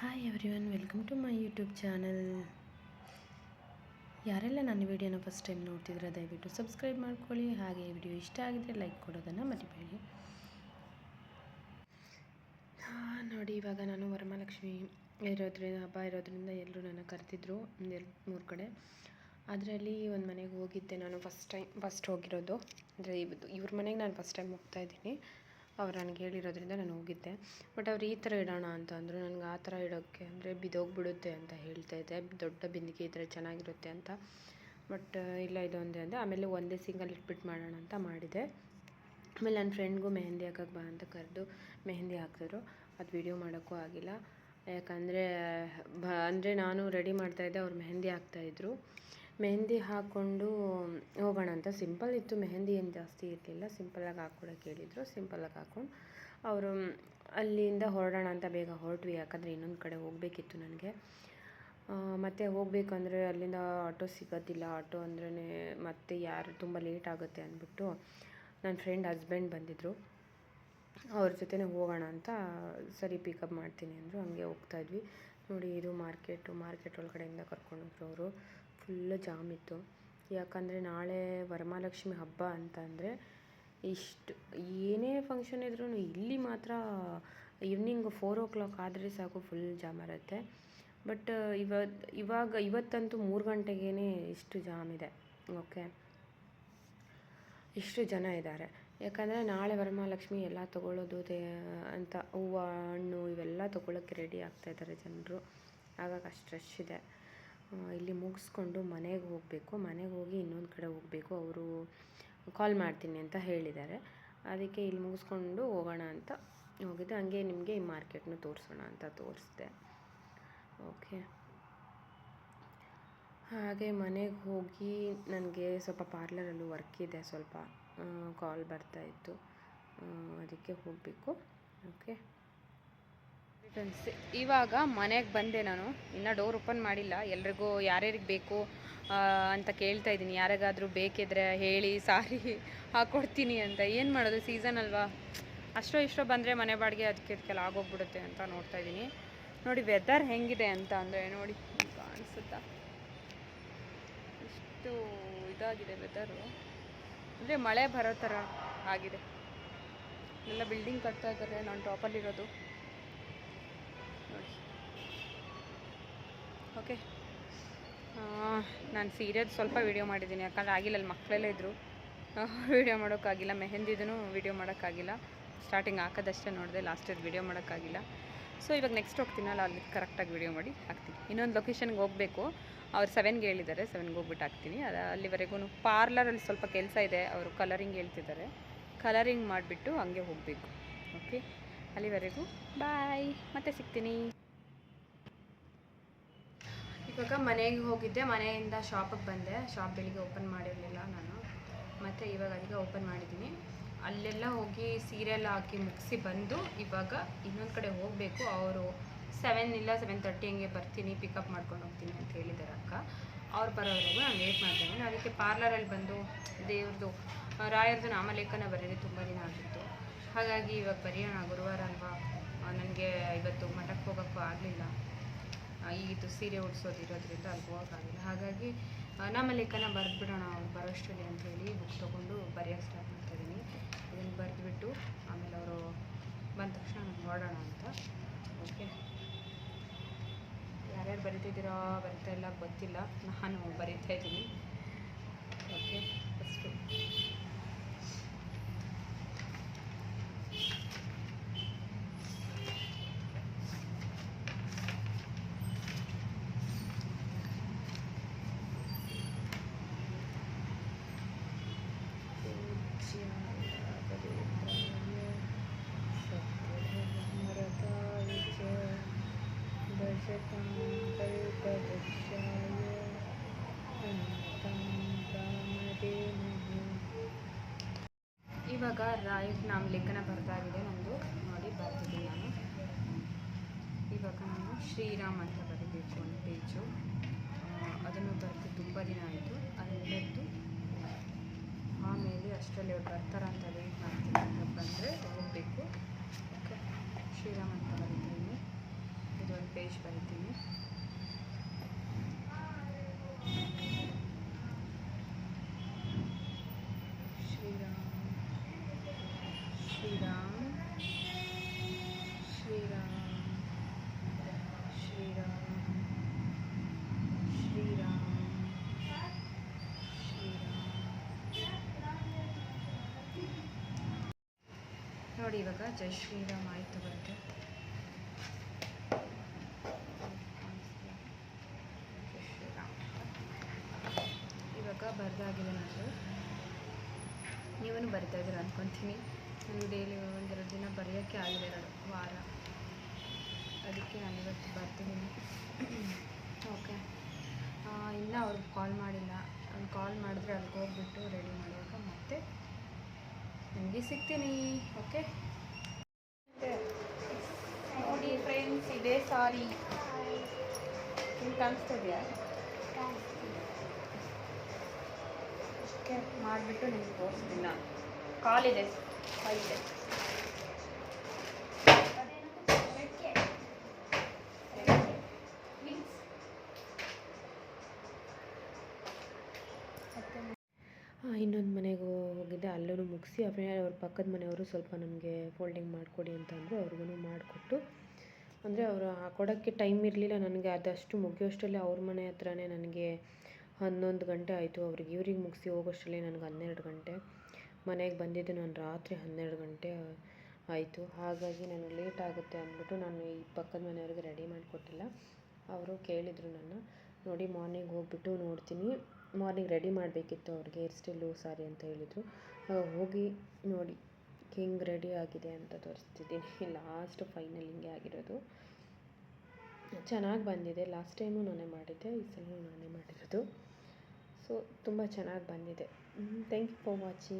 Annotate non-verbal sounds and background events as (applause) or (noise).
Hi everyone welcome to my YouTube channel ಯಾರೆಲ್ಲ ನನ್ನ ವಿಡಿಯೋನ ಫಸ್ಟ್ ಟೈಮ್ ನೋಡ್ತಿದ್ರೆ ದಯವಿಟ್ಟು ಸಬ್ಸ್ಕ್ರೈಬ್ ಮಾಡ್ಕೊಳ್ಳಿ. ಹಾಗೆ ವಿಡಿಯೋ ಇಷ್ಟ ಆಗಿದ್ರೆ ಲೈಕ್ ಕೊಡೋದನ್ನು ಮರಿಬೇಡಿ. ಆ, ನೋಡಿ ಇವಾಗ ನಾನು ವರಮಹಾಲಕ್ಷ್ಮಿ ಇರೋದ್ರಿಂದ ಹಬ್ಬ ಇರೋದ್ರಿಂದ ಎಲ್ಲರೂ ನನ್ನ ಕರೆದಿದ್ರು ಒಂದು ಎರಡು ಮೂರು ಕಡೆ. ಅದರಲ್ಲಿ ಒಂದು ಮನೆಗೆ ಹೋಗಿದ್ದೆ ನಾನು ಫಸ್ಟ್ ಟೈಮ್ ಫಸ್ಟ್ ಹೋಗಿರೋದು. ಅಂದರೆ ಇವ್ರ ಮನೆಗೆ ನಾನು ಫಸ್ಟ್ ಟೈಮ್ ಹೋಗ್ತಾ ಇದ್ದೀನಿ. ಅವ್ರು ನನಗೆ ಹೇಳಿರೋದ್ರಿಂದ ನಾನು ಹೋಗಿದ್ದೆ. ಬಟ್ ಅವ್ರು ಈ ಥರ ಇಡೋಣ ಅಂತ ಅಂದರು. ನನಗೆ ಆ ಥರ ಇಡೋಕ್ಕೆ ಅಂದರೆ ಬಿದ್ದೋಗ್ಬಿಡುತ್ತೆ ಅಂತ ಹೇಳ್ತಾ ಇದ್ದೆ. ದೊಡ್ಡ ಬಿಂದಿಗೆ ಇದ್ದರೆ ಚೆನ್ನಾಗಿರುತ್ತೆ ಅಂತ. ಬಟ್, ಇಲ್ಲ ಇದೊಂದೇ ಅಂದೆ. ಆಮೇಲೆ ಒಂದೇ ಸಿಂಗಲ್ ಇಟ್ಬಿಟ್ಟು ಮಾಡೋಣ ಅಂತ ಮಾಡಿದೆ. ಆಮೇಲೆ ನನ್ನ ಫ್ರೆಂಡ್ಗೂ ಮೆಹಂದಿ ಹಾಕೋಕ್ಕೆ ಬಾ ಅಂತ ಕರೆದು ಮೆಹಂದಿ ಹಾಕಿದ್ರು ಅದು ವಿಡಿಯೋ ಮಾಡೋಕ್ಕೂ ಆಗಿಲ್ಲ. ಯಾಕಂದರೆ, ಬ, ಅಂದರೆ ನಾನು ರೆಡಿ ಮಾಡ್ತಾಯಿದ್ದೆ ಅವ್ರು ಮೆಹಂದಿ ಹಾಕ್ತಾಯಿದ್ರು ಮೆಹಂದಿ ಹಾಕ್ಕೊಂಡು ಹೋಗೋಣ ಅಂತ ಸಿಂಪಲ್ ಇತ್ತು. ಮೆಹಂದಿ ಏನು ಜಾಸ್ತಿ ಇರಲಿಲ್ಲ. ಸಿಂಪಲಾಗಿ ಹಾಕ್ಕೊಡಕ್ಕೆ ಹೇಳಿದರು. ಸಿಂಪಲಾಗಿ ಹಾಕ್ಕೊಂಡು ಅವರು ಅಲ್ಲಿಂದ ಹೊರಡೋಣ ಅಂತ ಬೇಗ ಹೊರಟ್ವಿ. ಯಾಕಂದರೆ ಇನ್ನೊಂದು ಕಡೆ ಹೋಗಬೇಕಿತ್ತು ನನಗೆ. ಮತ್ತು ಹೋಗಬೇಕಂದ್ರೆ ಅಲ್ಲಿಂದ ಆಟೋ ಸಿಗೋದಿಲ್ಲ. ಆಟೋ ಅಂದ್ರೇ ಮತ್ತೆ ಯಾರು ತುಂಬ ಲೇಟ್ ಆಗುತ್ತೆ ಅಂದ್ಬಿಟ್ಟು ನನ್ನ ಫ್ರೆಂಡ್ ಹಸ್ಬೆಂಡ್ ಬಂದಿದ್ದರು ಅವ್ರ ಜೊತೆನೇ ಹೋಗೋಣ ಅಂತ ಸರಿ ಪಿಕಪ್ ಮಾಡ್ತೀನಿ ಅಂದರು. ಹಂಗೆ ಹೋಗ್ತಾಯಿದ್ವಿ ನೋಡಿ ಇದು ಮಾರ್ಕೆಟು. ಮಾರ್ಕೆಟ್ ಒಳಗಡೆಯಿಂದ ಕರ್ಕೊಂಡೋದ್ರು ಅವರು. ಫುಲ್ಲು ಜಾಮ್ ಇತ್ತು. ಯಾಕಂದರೆ ನಾಳೆ ವರಮಹಾಲಕ್ಷ್ಮಿ ಹಬ್ಬ ಅಂತಂದರೆ ಇಷ್ಟು, ಏನೇ ಫಂಕ್ಷನ್ ಇದ್ರೂ ಇಲ್ಲಿ ಮಾತ್ರ ಈವ್ನಿಂಗ್ ಫೋರ್ ಓ ಕ್ಲಾಕ್ ಆದರೆ ಸಾಕು ಫುಲ್ ಜಾಮ್ ಇರುತ್ತೆ. ಬಟ್ ಇವತ್ತು ಇವಾಗ, ಇವತ್ತಂತೂ ಮೂರು ಗಂಟೆಗೇ ಇಷ್ಟು ಜಾಮ್ ಇದೆ. ಓಕೆ ಇಷ್ಟು ಜನ ಇದ್ದಾರೆ. ಯಾಕಂದರೆ ನಾಳೆ ವರಮಹಾಲಕ್ಷ್ಮಿ ಎಲ್ಲ ತಗೊಳ್ಳೋದು ದೇ ಅಂತ ಹೂವು, ಹಣ್ಣು ಇವೆಲ್ಲ ತೊಗೊಳಕ್ಕೆ ರೆಡಿ ಆಗ್ತಾಯಿದ್ದಾರೆ ಜನರು. ಆಗಾಗ ಅಷ್ಟು ಇದೆ. ಇಲ್ಲಿ ಮುಗಿಸ್ಕೊಂಡು ಮನೆಗೆ ಹೋಗಬೇಕು. ಮನೆಗೆ ಹೋಗಿ ಇನ್ನೊಂದು ಕಡೆ ಹೋಗಬೇಕು. ಅವರು ಕಾಲ್ ಮಾಡ್ತೀನಿ ಅಂತ ಹೇಳಿದ್ದಾರೆ. ಅದಕ್ಕೆ ಇಲ್ಲಿ ಮುಗಿಸ್ಕೊಂಡು ಹೋಗೋಣ ಅಂತ ಹೋಗಿದ್ದೆ. ಹಂಗೆ ನಿಮಗೆ ಈ ಮಾರ್ಕೆಟ್ನು ತೋರಿಸೋಣ ಅಂತ ತೋರಿಸಿದೆ. ಓಕೆ ಹಾಗೆ ಮನೆಗೆ ಹೋಗಿ ನನಗೆ ಸ್ವಲ್ಪ ಪಾರ್ಲರಲ್ಲಿ ವರ್ಕ್ ಇದೆ ಸ್ವಲ್ಪ ಕಾಲ್ ಬರ್ತಾಯಿತ್ತು ಅದಕ್ಕೆ ಹೋಗಬೇಕು. ಓಕೆ ಫ್ರೆಂಡ್ಸ್ ಇವಾಗ ಮನೆಗೆ ಬಂದೆ ನಾನು. ಇನ್ನೂ ಡೋರ್ ಓಪನ್ ಮಾಡಿಲ್ಲ. ಎಲ್ರಿಗೂ ಯಾರ್ಯಾರಿಗೆ ಬೇಕು ಅಂತ ಕೇಳ್ತಾ ಇದ್ದೀನಿ. ಯಾರಿಗಾದರೂ ಬೇಕಿದ್ರೆ ಹೇಳಿ, ಸಾರಿ (laughs) ಹಾಕ್ಕೊಡ್ತೀನಿ ಅಂತ. ಏನು ಮಾಡೋದು? ಸೀಸನ್ ಅಲ್ವಾ? ಅಷ್ಟೋ ಇಷ್ಟೋ ಬಂದರೆ ಮನೆ ಬಾಡಿಗೆ ಅದಕ್ಕೆ ಅದಕ್ಕೆಲ್ಲ ಆಗೋಗ್ಬಿಡುತ್ತೆ ಅಂತ ನೋಡ್ತಾ ಇದ್ದೀನಿ. ನೋಡಿ ವೆದರ್ ಹೆಂಗಿದೆ ಅಂತ ಅಂದರೆ ನೋಡಿ ಕಾಣಿಸುತ್ತಾ ಇಷ್ಟು ಇದಾಗಿದೆ ವೆದರು ಅಂದರೆ ಮಳೆ ಬರೋ ಥರ ಆಗಿದೆ. ಎಲ್ಲ ಬಿಲ್ಡಿಂಗ್ ಕಟ್ತಾ ಇದ್ದಾರೆ ನಾನು ಟಾಪಲ್ಲಿರೋದು ನೋಡಿ ಓಕೆ. ನಾನು ಸೀರೆದು ಸ್ವಲ್ಪ ವೀಡಿಯೋ ಮಾಡಿದ್ದೀನಿ. ಯಾಕಂದರೆ ಆಗಿಲ್ಲ, ಅಲ್ಲಿ ಮಕ್ಕಳೆಲ್ಲ ಇದ್ದರು ವೀಡಿಯೋ ಮಾಡೋಕ್ಕಾಗಿಲ್ಲ. ಮೆಹಂದಿದೂ ವೀಡಿಯೋ ಮಾಡೋಕ್ಕಾಗಿಲ್ಲ. ಸ್ಟಾರ್ಟಿಂಗ್ ಹಾಕೋದಷ್ಟೇ ನೋಡಿದೆ ಲಾಸ್ಟಲ್ಲಿ ವೀಡಿಯೋ ಮಾಡೋಕ್ಕಾಗಿಲ್ಲ. ಸೊ ಇವಾಗ ನೆಕ್ಸ್ಟ್ ಹೋಗ್ತೀನಲ್ಲ, ಅಲ್ಲಿ ಕರೆಕ್ಟಾಗಿ ವೀಡಿಯೋ ಮಾಡಿ ಹಾಕ್ತೀನಿ. ಇನ್ನೊಂದು ಲೊಕೇಶನ್ಗೆ ಹೋಗಬೇಕು. ಅವ್ರು ಸೆವೆನ್ಗೆ ಹೇಳಿದ್ದಾರೆ ಸೆವೆನ್ಗೆ ಹೋಗ್ಬಿಟ್ಟು ಹಾಕ್ತೀನಿ. ಅದು ಅಲ್ಲಿವರೆಗೂ ಪಾರ್ಲರಲ್ಲಿ ಸ್ವಲ್ಪ ಕೆಲಸ ಇದೆ, ಅವರು ಕಲರಿಂಗ್ ಹೇಳ್ತಿದ್ದಾರೆ. ಕಲರಿಂಗ್ ಮಾಡಿಬಿಟ್ಟು ಹಂಗೆ ಹೋಗಬೇಕು. ಓಕೆ ಅಲ್ಲಿವರೆಗೂ ಬಾಯ್ ಮತ್ತೆ ಸಿಗ್ತೀನಿ. ಇವಾಗ ಮನೆಗೆ ಹೋಗಿದ್ದೆ, ಮನೆಯಿಂದ ಶಾಪಿಗೆ ಬಂದೆ. ಶಾಪ್ ಬೆಳಿಗ್ಗೆ ಓಪನ್ ಮಾಡಿರಲಿಲ್ಲ ನಾನು. ಮತ್ತು ಇವಾಗ ಅದಕ್ಕೆ ಓಪನ್ ಮಾಡಿದ್ದೀನಿ. ಅಲ್ಲೆಲ್ಲ ಹೋಗಿ ಸೀರೆ ಎಲ್ಲ ಹಾಕಿ ಮುಗಿಸಿ ಬಂದು ಇವಾಗ ಇನ್ನೊಂದು ಕಡೆ ಹೋಗಬೇಕು. ಅವರು ಸೆವೆನ್ ಇಲ್ಲ ಸೆವೆನ್ ತರ್ಟಿ ಹಂಗೆ ಬರ್ತೀನಿ ಪಿಕಪ್ ಮಾಡ್ಕೊಂಡು ಹೋಗ್ತೀನಿ ಅಂತ ಹೇಳಿದ್ದಾರೆ ಅಕ್ಕ. ಅವ್ರು ಬರೋವರೆಗೂ ನಾನು ವೇಟ್ ಮಾಡ್ತೀನಿ ಅದಕ್ಕೆ ಪಾರ್ಲರಲ್ಲಿ ಬಂದು ದೇವ್ರದ್ದು ರಾಯರದು ನಾಮಲೇಖನ ಬರೆಯೋದು ತುಂಬ ದಿನ ಆಗಿತ್ತು. ಹಾಗಾಗಿ ಇವಾಗ ಬರೆಯೋಣ ಗುರುವಾರ ಅಲ್ವಾ? ನನಗೆ ಇವತ್ತು ಮಠಕ್ಕೆ ಹೋಗೋಕ್ಕೂ ಆಗಲಿಲ್ಲ. ಈಗಿದ್ದು ಸೀರೆ ಉಡಿಸೋದಿರೋದ್ರಿಂದ ಅಲ್ಲಿ ಹೋಗೋಕ್ಕಾಗಿಲ್ಲ ಹಾಗಾಗಿ ನಮ್ಮ ನಾಮಲೇಖನ ಬರೆದ್ಬಿಡೋಣ ಅವ್ರು ಬರೋಷ್ಟರಲ್ಲಿ ಅಂತ ಹೇಳಿ ಬುಕ್ ತೊಗೊಂಡು ಬರೆಯೋಕ್ಕೆ ಸ್ಟಾರ್ಟ್ ಮಾಡ್ತಾಯಿದ್ದೀನಿ ಇದನ್ನು ಬರೆದ್ಬಿಟ್ಟು ಆಮೇಲೆ ಅವರು ಬಂದ ತಕ್ಷಣ ನಾನು ಹೊರಡೋಣ ಅಂತ. ಓಕೆ ಯಾರ್ಯಾರು ಬರಿತಿದ್ದೀರೋ ಬರಿತಾ ಇಲ್ಲ ಗೊತ್ತಿಲ್ಲ. ನಾನು ಬರಿತಾ ಇದ್ದೀನಿ ಓಕೆ ಫಸ್ಟು ಇವಾಗ ರಾಯಟ್ ನಾಮಲೇಖನ ಬರೆದಾಗಿದೆ ನಂದು ನೋಡಿ ಬರ್ತಿದ್ದೀನಿ ನಾನು. ಇವಾಗ ನಾನು ಶ್ರೀರಾಮ್ ಅಂತ ಬರೀಬೇಕು ಒಂದು ಪೇಜು. ಅದನ್ನು ಬರೆದು ತುಂಬ ದಿನ ಆಯಿತು. ಅದನ್ನು ಬರೆದು ಆಮೇಲೆ ಅಷ್ಟರಲ್ಲಿ ಅವ್ರು ಬರ್ತಾರ ಅಂತ ವೆಯ್ಟ್ ಮಾಡ್ತೀನಿ ಅಂತ ಬಂದರೆ ಹೋಗಬೇಕು ಓಕೆ ಶ್ರೀರಾಮ್ ಅಂತ ಬರೀತೀನಿ ಇದೊಂದು ಪೇಜ್ ಇಂಗ್ಲೀಷ್ ಬರಿತೀನಿ ಶ್ರೀರಾಮ್ ಶ್ರೀರಾಮ್ ಶ್ರೀರಾಮ್ ಶ್ರೀರಾಮ್ ಶ್ರೀರಾಮ್ ಶ್ರೀರಾಮ್ ನೋಡಿ ಇವಾಗ ಜೈ ಶ್ರೀರಾಮ್ ಆಯಿತು ಬರುತ್ತೆ ಇವಾಗ ಬರೆದಾಗಿದೆ ನಾನು ನೀವೂ ಬರಿತಾ ಇದ್ದೀರ ಅಂದ್ಕೊತೀನಿ ನೀವು ಡೈಲಿ ಒಂದೆರಡು ದಿನ ಬರೆಯೋಕ್ಕೆ ಆಗಿದೆ ಎರಡು ವಾರ. ಅದಕ್ಕೆ ನಾನು ಇವತ್ತು ಬರ್ತಿದ್ದೀನಿ. ಓಕೆ ಇನ್ನೂ ಅವ್ರಿಗೆ ಕಾಲ್ ಮಾಡಿಲ್ಲ. ಅವ್ನು ಕಾಲ್ ಮಾಡಿದ್ರೆ ಅಲ್ಲಿಗೆ ಹೋಗ್ಬಿಟ್ಟು ರೆಡಿ ಮಾಡುವಾಗ ಮತ್ತೆ ನಿಮಗೆ ಸಿಗ್ತೀನಿ, ಓಕೆ? ನೋಡಿ ಫ್ರೆಂಡ್ಸ್ ಇದೇ ಸಾರಿ. ನಿಮ್ಗೆ ಕಾಣಿಸ್ತಿದ್ಯಾ ಮಾಡಿಬಿಟ್ಟು ನಿಮ್ಗೆ ತೋರಿಸ್ತೀನಿ ನಾನು. ಕಾಲಿದೆ ಕೈದೆ ಇನ್ನೊಂದು ಮನೆಗೆ ಅಲ್ಲೂ ಮುಗಿಸಿ ಆಮೇಲೆ ಅವ್ರ ಪಕ್ಕದ ಮನೆಯವರು ಸ್ವಲ್ಪ ನಮಗೆ ಫೋಲ್ಡಿಂಗ್ ಮಾಡಿಕೊಡಿ ಅಂತ ಅಂದರು ಅವ್ರಿಗೂ ಮಾಡಿಕೊಟ್ಟು, ಅಂದರೆ ಅವರು ಹಾಕೊಡೋಕ್ಕೆ ಟೈಮ್ ಇರಲಿಲ್ಲ ನನಗೆ, ಅದಷ್ಟು ಮುಗಿಯೋಷ್ಟರಲ್ಲಿ ಅವ್ರ ಮನೆ ಹತ್ರನೇ ನನಗೆ ಹನ್ನೊಂದು ಗಂಟೆ ಆಯಿತು. ಅವ್ರಿಗೆ ಇವ್ರಿಗೆ ಮುಗಿಸಿ ಹೋಗೋಷ್ಟರಲ್ಲಿ ನನಗೆ ಹನ್ನೆರಡು ಗಂಟೆ. ಮನೆಗೆ ಬಂದಿದ್ದು ನಾನು ರಾತ್ರಿ ಹನ್ನೆರಡು ಗಂಟೆ ಆಯಿತು. ಹಾಗಾಗಿ ನಾನು ಲೇಟ್ ಆಗುತ್ತೆ ಅಂದ್ಬಿಟ್ಟು ನಾನು ಈ ಪಕ್ಕದ ಮನೆಯವ್ರಿಗೆ ರೆಡಿ ಮಾಡಿಕೊಟ್ಟಿಲ್ಲ. ಅವರು ಕೇಳಿದರು ನನ್ನ, ನೋಡಿ ಮಾರ್ನಿಂಗ್ ಹೋಗ್ಬಿಟ್ಟು ನೋಡ್ತೀನಿ. ಮಾರ್ನಿಂಗ್ ರೆಡಿ ಮಾಡಬೇಕಿತ್ತು ಅವ್ರಿಗೆ ಹೇರ್ ಸ್ಟೈಲು ಸಾರಿ ಅಂತ ಹೇಳಿದರು. ಹೋಗಿ ನೋಡಿ, ಹಿಂಗೆ ರೆಡಿ ಆಗಿದೆ ಅಂತ ತೋರಿಸ್ತಿದ್ದೀನಿ. (laughs) ಲಾಸ್ಟ್ ಫೈನಲ್ ಹಿಂಗೆ ಆಗಿರೋದು. ಚೆನ್ನಾಗಿ ಬಂದಿದೆ. ಲಾಸ್ಟ್ ಟೈಮು ನಾನೇ ಮಾಡಿದ್ದೆ, ಈ ಸಲ ನಾನೇ ಮಾಡಿರೋದು. ಸೊ ತುಂಬ ಚೆನ್ನಾಗಿ ಬಂದಿದೆ. Thank you for watching